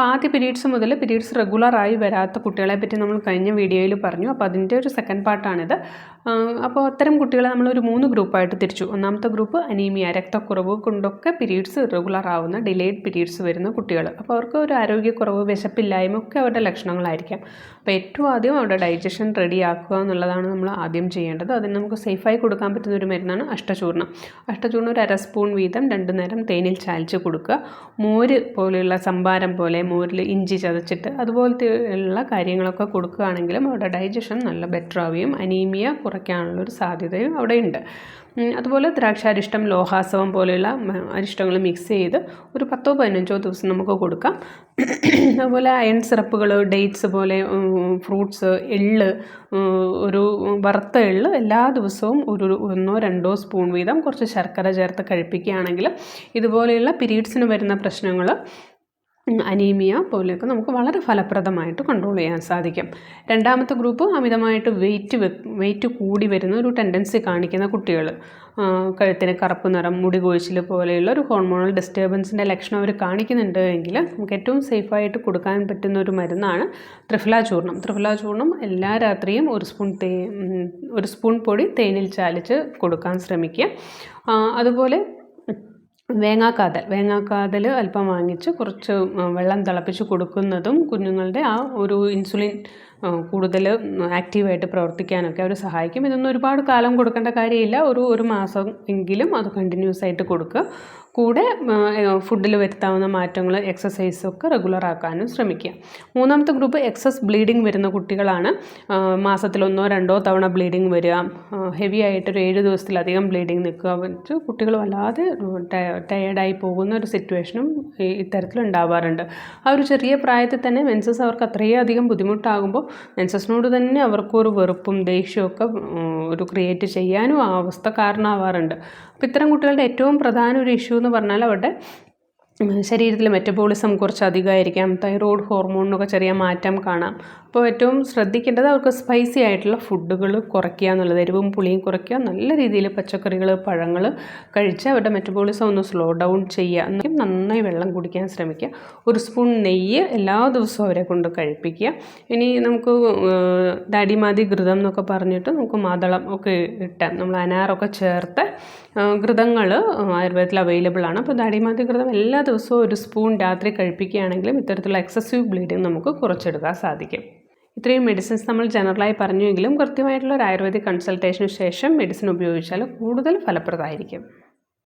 അപ്പോൾ ആദ്യ പീരീഡ്സ് മുതൽ പീരീഡ്സ് റെഗുലറായി വരാത്ത കുട്ടികളെ പറ്റി നമ്മൾ കഴിഞ്ഞ വീഡിയോയിൽ പറഞ്ഞു. അപ്പോൾ അതിന്റെ ഒരു സെക്കൻഡ് പാർട്ടാണിത് അപ്പോൾ അത്തരം കുട്ടികളെ നമ്മൾ ഒരു മൂന്ന് ഗ്രൂപ്പായിട്ട് തിരിച്ചു. ഒന്നാമത്തെ ഗ്രൂപ്പ് അനീമിയ രക്തക്കുറവ് കൊണ്ടൊക്കെ പീരീഡ്സ് റെഗുലർ ആവുന്ന ഡിലേഡ് പീരീഡ്സ് വരുന്ന കുട്ടികൾ. അപ്പോൾ അവർക്ക് ഒരു ആരോഗ്യക്കുറവ് വിശപ്പില്ലായ്മ ഒക്കെ അവരുടെ ലക്ഷണങ്ങളായിരിക്കാം. അപ്പോൾ ഏറ്റവും ആദ്യം അവരുടെ ഡൈജഷൻ റെഡി ആക്കുക എന്നുള്ളതാണ് നമ്മൾ ആദ്യം ചെയ്യേണ്ടത്. അതിന് നമുക്ക് സേഫായി കൊടുക്കാൻ പറ്റുന്ന ഒരു മരുന്നാണ് അഷ്ടചൂർണം അഷ്ടചൂർണം ഒരു അര സ്പൂൺ വീതം രണ്ട് നേരം തേനിൽ ചാലിച്ച് കൊടുക്കുക. മോര് പോലെയുള്ള സംഭാരം പോലെ മോരിൽ ഇഞ്ചി ചതച്ചിട്ട് അതുപോലത്തെ ഉള്ള കാര്യങ്ങളൊക്കെ കൊടുക്കുകയാണെങ്കിലും അവിടെ ഡൈജഷൻ നല്ല ബെറ്റർ ആവുകയും അനീമിയ കുറയ്ക്കാനുള്ളൊരു സാധ്യതയും അവിടെ ഉണ്ട് അതുപോലെ ദ്രാക്ഷാരിഷ്ടം ലോഹാസവം പോലെയുള്ള അരിഷ്ടങ്ങൾ മിക്സ് ചെയ്ത് ഒരു പത്തോ പതിനഞ്ചോ ദിവസം നമുക്ക് കൊടുക്കാം. അതുപോലെ അയൺ സിറപ്പുകൾ ഡേറ്റ്സ് പോലെ ഫ്രൂട്ട്സ് എള്ള് ഒരു വറുത്ത എള്ള് എല്ലാ ദിവസവും ഒരു ഒന്നോ രണ്ടോ സ്പൂൺ വീതം കുറച്ച് ശർക്കര ചേർത്ത് കഴിപ്പിക്കുകയാണെങ്കിൽ ഇതുപോലെയുള്ള പീരീഡ്സിന് വരുന്ന പ്രശ്നങ്ങൾ അനീമിയ പോലെയൊക്കെ നമുക്ക് വളരെ ഫലപ്രദമായിട്ട് കൺട്രോൾ ചെയ്യാൻ സാധിക്കും. രണ്ടാമത്തെ ഗ്രൂപ്പ് അമിതമായിട്ട് വെയിറ്റ് വെയിറ്റ് കൂടി വരുന്ന ഒരു ടെൻഡൻസി കാണിക്കുന്ന കുട്ടികൾ. കഴുത്തിന് കറുപ്പ് നിറം മുടി കൊഴിച്ചിൽ പോലെയുള്ള ഒരു ഹോർമോണൽ ഡിസ്റ്റർബൻസിന്റെ ലക്ഷണം അവർ കാണിക്കുന്നുണ്ട് എങ്കിൽ നമുക്ക് ഏറ്റവും സേഫായിട്ട് കൊടുക്കാൻ പറ്റുന്ന ഒരു മരുന്നാണ് ത്രിഫല ചൂർണം ത്രിഫല ചൂർണം എല്ലാ രാത്രിയും ഒരു സ്പൂൺ തേ ഒരു സ്പൂൺ പൊടി തേനിൽ ചാലിച്ച് കൊടുക്കാൻ ശ്രമിക്കുക. അതുപോലെ വേങ്ങാക്കാതൽ വേങ്ങാക്കാതൽ അല്പം വാങ്ങിച്ച് കുറച്ച് വെള്ളം തിളപ്പിച്ച് കൊടുക്കുന്നതും കുഞ്ഞുങ്ങളുടെ ആ ഒരു ഇൻസുലിൻ കൂടുതൽ ആക്റ്റീവായിട്ട് പ്രവർത്തിക്കാനൊക്കെ അവർ സഹായിക്കും. ഇതൊന്നും ഒരുപാട് കാലം കൊടുക്കേണ്ട കാര്യമില്ല. ഒരു ഒരു മാസം എങ്കിലും അത് കണ്ടിന്യൂസ് ആയിട്ട് കൊടുക്കുക. കൂടെ ഫുഡിൽ വരുത്താവുന്ന മാറ്റങ്ങൾ എക്സസൈസൊക്കെ റെഗുലർ ആക്കാനും ശ്രമിക്കുക. മൂന്നാമത്തെ ഗ്രൂപ്പ് എക്സസ് ബ്ലീഡിങ് വരുന്ന കുട്ടികളാണ്. മാസത്തിലൊന്നോ രണ്ടോ തവണ ബ്ലീഡിങ് വരിക. ഹെവി ആയിട്ട് ഒരു ഏഴ് ദിവസത്തിലധികം ബ്ലീഡിങ് നിൽക്കുക. വെച്ച് കുട്ടികൾ വല്ലാതെ ടയേർഡായി പോകുന്ന ഒരു സിറ്റുവേഷനും ഇത്തരത്തിലുണ്ടാവാറുണ്ട്. ആ ഒരു ചെറിയ പ്രായത്തിൽ തന്നെ മെൻസസ് അവർക്ക് അത്രയും അധികം ബുദ്ധിമുട്ടാകുമ്പോൾ മെൻസസിനോട് തന്നെ അവർക്കൊരു വെറുപ്പും ദേഷ്യമൊക്കെ ഒരു ക്രിയേറ്റ് ചെയ്യാനും ആ അവസ്ഥ കാരണമാവാറുണ്ട്. അപ്പോൾ ഇത്തരം കുട്ടികളുടെ ഏറ്റവും പ്രധാന ഒരു ഇഷ്യൂ എന്ന് പറഞ്ഞാൽ അവരുടെ ശരീരത്തിലെ മെറ്റബോളിസം കുറച്ച് അധികമായിരിക്കാം തൈറോയ്ഡ് ഹോർമോണിനൊക്കെ ചെറിയ മാറ്റം കാണാം. അപ്പോൾ ഏറ്റവും ശ്രദ്ധിക്കേണ്ടത് അവർക്ക് സ്പൈസി ആയിട്ടുള്ള ഫുഡുകൾ കുറയ്ക്കുക എന്നുള്ളത്. എരിവും പുളിയും കുറയ്ക്കുക നല്ല രീതിയിൽ പച്ചക്കറികൾ പഴങ്ങൾ കഴിച്ച് അവരുടെ മെറ്റബോളിസം ഒന്ന് സ്ലോ ഡൗൺ ചെയ്യുക. എന്നും നന്നായി വെള്ളം കുടിക്കാൻ ശ്രമിക്കുക. ഒരു സ്പൂൺ നെയ്യ് എല്ലാ ദിവസവും അവരെ കൊണ്ട് കഴിപ്പിക്കുക. ഇനി നമുക്ക് ദാഡിമാതി ഘൃതം എന്നൊക്കെ പറഞ്ഞിട്ട് നമുക്ക് മാതളം ഒക്കെ ഇട്ട് നമ്മൾ അനാറൊക്കെ ചേർത്ത് ഘൃതങ്ങൾ ആയുർവേദത്തിൽ അവൈലബിൾ ആണ്. അപ്പോൾ ദാഡിമാതി ഘൃതം എല്ലാ ദിവസവും ഒരു സ്പൂൺ രാത്രി കഴിപ്പിക്കുകയാണെങ്കിലും ഇത്തരത്തിലുള്ള എക്സസീവ് ബ്ലീഡിങ് നമുക്ക് കുറച്ചെടുക്കാൻ സാധിക്കും. ഇത്രയും മെഡിസിൻസ് നമ്മൾ ജനറലായി പറഞ്ഞുവെങ്കിലും കൃത്യമായിട്ടുള്ള ഒരു ആയുർവേദിക് കൺസൾട്ടേഷന് ശേഷം മെഡിസിൻ ഉപയോഗിച്ചാൽ കൂടുതൽ ഫലപ്രദമായിരിക്കും.